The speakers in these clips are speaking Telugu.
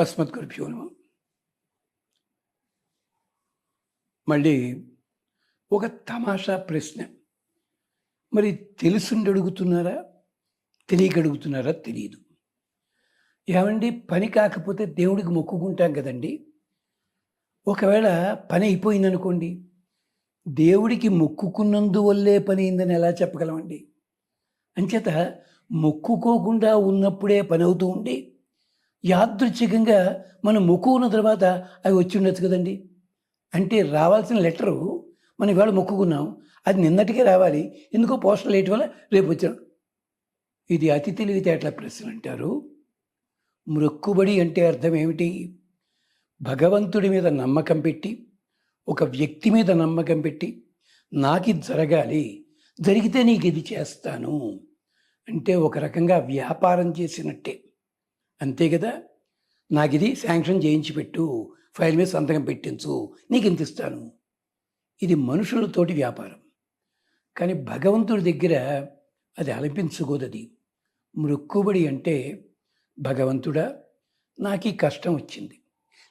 అస్మత్కృభ్యో నమ మళ్ళీ ఒక తమాషా ప్రశ్న. మరి తెలుసుండి అడుగుతున్నారా తెలియక అడుగుతున్నారా తెలియదు ఏమండి? పని కాకపోతే దేవుడికి మొక్కుకుంటాం కదండి. ఒకవేళ పని అయిపోయిందనుకోండి దేవుడికి మొక్కుకున్నందువల్లే పని అయిందని ఎలా చెప్పగలమండి? అంచేత మొక్కుకోకుండా ఉన్నప్పుడే పని అవుతూ ఉండి యాదృచ్ఛికంగా మనం మొక్కుకున్న తర్వాత అవి వచ్చి ఉండొచ్చు కదండి. అంటే రావాల్సిన లెటరు మనం ఇవాళ మొక్కుకున్నాం. అది నిన్నటికే రావాలి. ఎందుకో పోస్టల్ వేయటం వల్ల రేపు వచ్చాం. ఇది అతి తెలివితేటల ప్రశ్న అంటారు. మొక్కుబడి అంటే అర్థం ఏమిటి? భగవంతుడి మీద నమ్మకం పెట్టి ఒక వ్యక్తి మీద నమ్మకం పెట్టి నాకు ఇది జరగాలి జరిగితే నీకు ఇది చేస్తాను. అంటే ఒక రకంగా వ్యాపారం చేసినట్టే. అంతే కదా? నాకు ఇది శాంక్షన్ చేయించి పెట్టు. ఫైల్ మీద సంతకం పెట్టించు. నీకు ఇంత ఇస్తాను. ఇది మనుషులతోటి వ్యాపారం. కానీ భగవంతుడి దగ్గర అది అలపించుకోదది. మృక్కుబడి అంటే భగవంతుడా నాకు ఈ కష్టం వచ్చింది.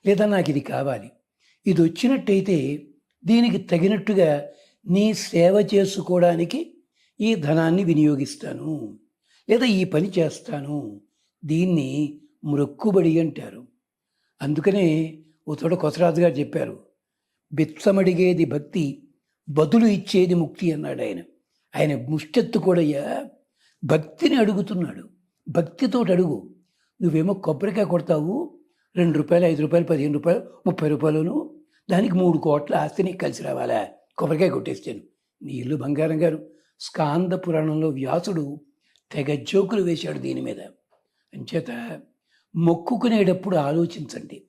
లేదా నాకు ఇది కావాలి. ఇది వచ్చినట్టయితే దీనికి తగినట్టుగా నీ సేవ చేసుకోవడానికి ఈ ధనాన్ని వినియోగిస్తాను. లేదా ఈ పని చేస్తాను. దీన్ని మృక్కుబడి అంటారు. అందుకనే ఓ చోట కొసరాజు గారు చెప్పారు బిత్సమడిగేది భక్తి బదులు ఇచ్చేది ముక్తి అన్నాడు ఆయన. ఆయన ముష్టెత్తుకోడయ్యా భక్తిని అడుగుతున్నాడు. భక్తితో అడుగు. నువ్వేమో కొబ్బరికాయ కొడతావు రెండు రూపాయలు ఐదు రూపాయలు పదిహేను రూపాయలు ముప్పై రూపాయలును దానికి మూడు కోట్ల ఆస్తి నీకు కలిసి రావాలా? కొబ్బరికాయ కొట్టేస్తాను. నీ ఇల్లు బంగారం గారు. స్కాంద పురాణంలో వ్యాసుడు తెగ జోకులు వేశాడు దీని మీద. అంచేత మొక్కుకునేటప్పుడు ఆలోచించండి.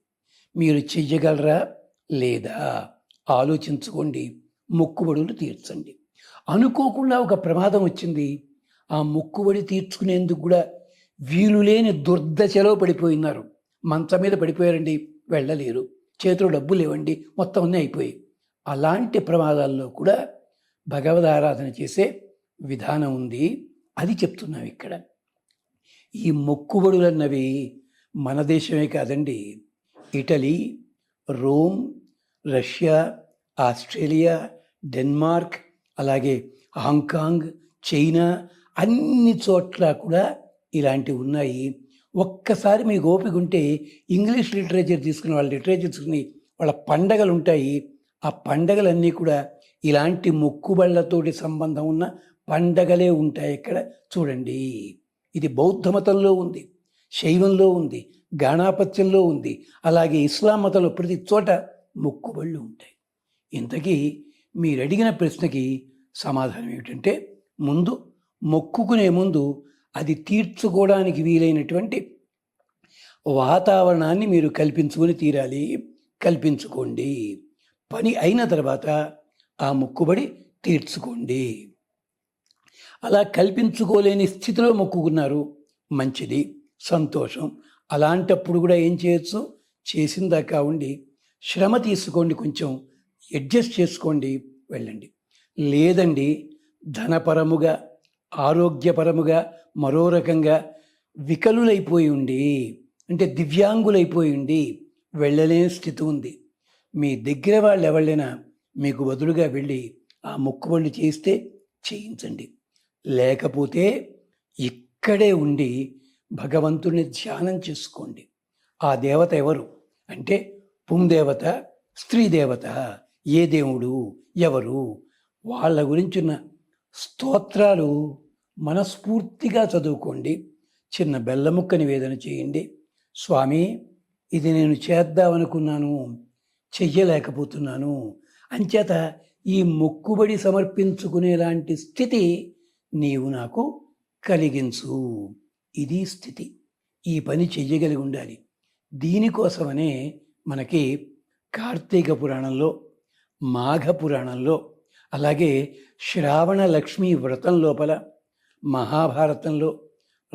మీరు చెయ్యగలరా? లేదా? ఆలోచించుకోండి. మొక్కుబడులు తీర్చండి. అనుకోకుండా ఒక ప్రమాదం వచ్చింది. ఆ మొక్కుబడి తీర్చుకునేందుకు కూడా వీలు లేని దుర్దశలో పడిపోయినారు. మంచం మీద పడిపోయారండి. వెళ్ళలేరు. చేతిలో డబ్బు లేవండి. మొత్తం అన్నీ అయిపోయి అలాంటి ప్రమాదాల్లో కూడా భగవద్ ఆరాధన చేసే విధానం ఉంది. అది చెప్తున్నాం ఇక్కడ. ఈ మొక్కుబడులు అన్నవి మన దేశమే కాదండి. Italy Rome Russia Australia Denmark అలాగే హాంకాంగ్ చైనా అన్ని చోట్ల కూడా ఇలాంటివి ఉన్నాయి. ఒక్కసారి మీ ఓపిక ఉంటే ఇంగ్లీష్ లిటరేచర్ తీసుకుని వాళ్ళ లిటరేచర్ తీసుకుని వాళ్ళ పండగలు ఉంటాయి. ఆ పండగలన్నీ కూడా ఇలాంటి మొక్కుబళ్ళతోటి సంబంధం ఉన్న పండగలే ఉంటాయి ఇక్కడ. చూడండి. ఇది బౌద్ధ మతంలో ఉంది శైవంలో ఉంది గాణాపత్యంలో ఉంది అలాగే ఇస్లాం మతంలో ప్రతి చోట మొక్కుబళ్ళు ఉంటాయి. ఇంతకీ మీరు అడిగిన ప్రశ్నకి సమాధానం ఏమిటంటే ముందు మొక్కుకునే ముందు అది తీర్చుకోవడానికి వీలైనటువంటి వాతావరణాన్ని మీరు కల్పించుకొని తీరాలి కల్పించుకోండి. పని అయిన తర్వాత ఆ మొక్కుబడి తీర్చుకోండి. అలా కల్పించుకోలేని స్థితిలో మొక్కుకున్నారు. మంచిది సంతోషం. అలాంటప్పుడు కూడా ఏం చేయొచ్చు? చేసిందాకా ఉండి శ్రమ తీసుకోండి కొంచెం అడ్జస్ట్ చేసుకోండి వెళ్ళండి. లేదండి ధనపరముగా ఆరోగ్యపరముగా మరో రకంగా వికలులైపోయి ఉండి అంటే దివ్యాంగులైపోయి ఉండి వెళ్ళలేని స్థితి ఉంది. మీ దగ్గర వాళ్ళు ఎవళ్ళైనా మీకు బదులుగా వెళ్ళి ఆ మొక్కుబళ్ళు చేస్తే చేయించండి. లేకపోతే ఇక్కడే ఉండి భగవంతుని ధ్యానం చేసుకోండి. ఆ దేవత ఎవరు? అంటే పుందేవత స్త్రీ దేవత ఏ దేవుడు ఎవరు? వాళ్ళ గురించిన స్తోత్రాలు మనస్ఫూర్తిగా చదువుకోండి. చిన్న బెల్లముక్క నివేదన చేయండి. స్వామి ఇది నేను చేద్దామనుకున్నాను చెయ్యలేకపోతున్నాను. అంచేత ఈ మొక్కుబడి సమర్పించుకునేలాంటి స్థితి నీవు నాకు కలిగించు. ఇది స్థితి. ఈ పని చెయ్యగలిగి ఉండాలి. దీనికోసమనే మనకి కార్తీక పురాణంలో మాఘ పురాణంలో అలాగే శ్రావణ లక్ష్మీ వ్రతం లోపల మహాభారతంలో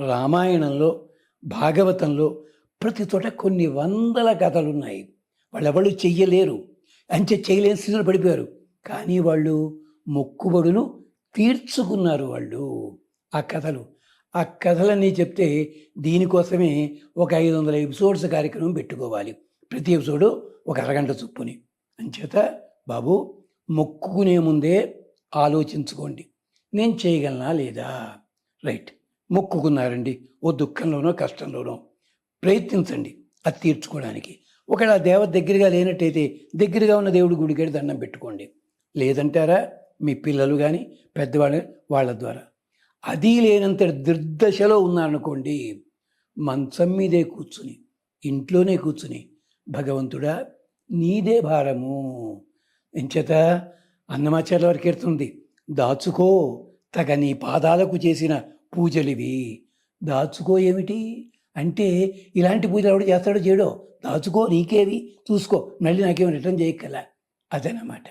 రామాయణంలో భాగవతంలో ప్రతి చోట కొన్ని వందల కథలు ఉన్నాయి వాళ్ళెవళ్ళు చెయ్యలేరు. అంచె చేయలేని స్థితిలో పడిపోయారు. కానీ వాళ్ళు మొక్కుబడులు తీర్చుకున్నారు వాళ్ళు ఆ కథలు. ఆ కథలన్నీ చెప్తే దీనికోసమే ఒక ఐదు వందల ఎపిసోడ్స్ కార్యక్రమం పెట్టుకోవాలి. ప్రతి ఎపిసోడు ఒక అరగంట చొప్పుని. అంచేత బాబు మొక్కుకునే ముందే ఆలోచించుకోండి. నేను చేయగలనా లేదా? రైట్. మొక్కుకున్నారండి. ఓ దుఃఖంలోనో కష్టంలోనో ప్రయత్నించండి. అది తీర్చుకోవడానికి. ఒకవేళ ఆ దేవత దగ్గరగా లేనట్టయితే దగ్గరగా ఉన్న దేవుడి గుడికి దండం పెట్టుకోండి. లేదంటారా? మీ పిల్లలు కానీ పెద్దవాళ్ళు వాళ్ళ ద్వారా. అది లేనంత దుర్దశలో ఉన్నారనుకోండి మంచం మీదే కూర్చుని ఇంట్లోనే కూర్చుని భగవంతుడా నీదే భారము. ఎంచేత అన్నమాచార్య వారికి ఎడుతుంది దాచుకో తగ నీ పాదాలకు చేసిన పూజలివి. దాచుకో ఏమిటి? అంటే ఇలాంటి పూజలు ఎవడు చేస్తాడో చేయడో దాచుకో నీకేవి చూసుకో మళ్ళీ నాకేమో రిటర్న్ చేయగల అదనమాట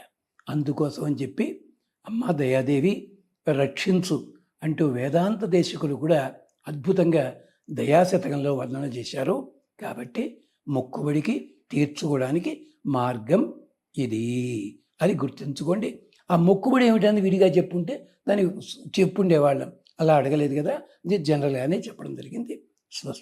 అందుకోసం అని చెప్పి అమ్మ దయాదేవి రక్షించు అంటూ వేదాంత దేశకులు కూడా అద్భుతంగా దయాశతకంలో వర్ణన చేశారు. కాబట్టి మొక్కుబడికి తీర్చుకోవడానికి మార్గం ఇది అది గుర్తుంచుకోండి. ఆ మొక్కుబడి ఏమిటని విడిగా చెప్పుంటే దాన్ని చెప్పుండేవాళ్ళం. అలా అడగలేదు కదా. ఇది జనరల్గానే చెప్పడం జరిగింది. స్వస్తి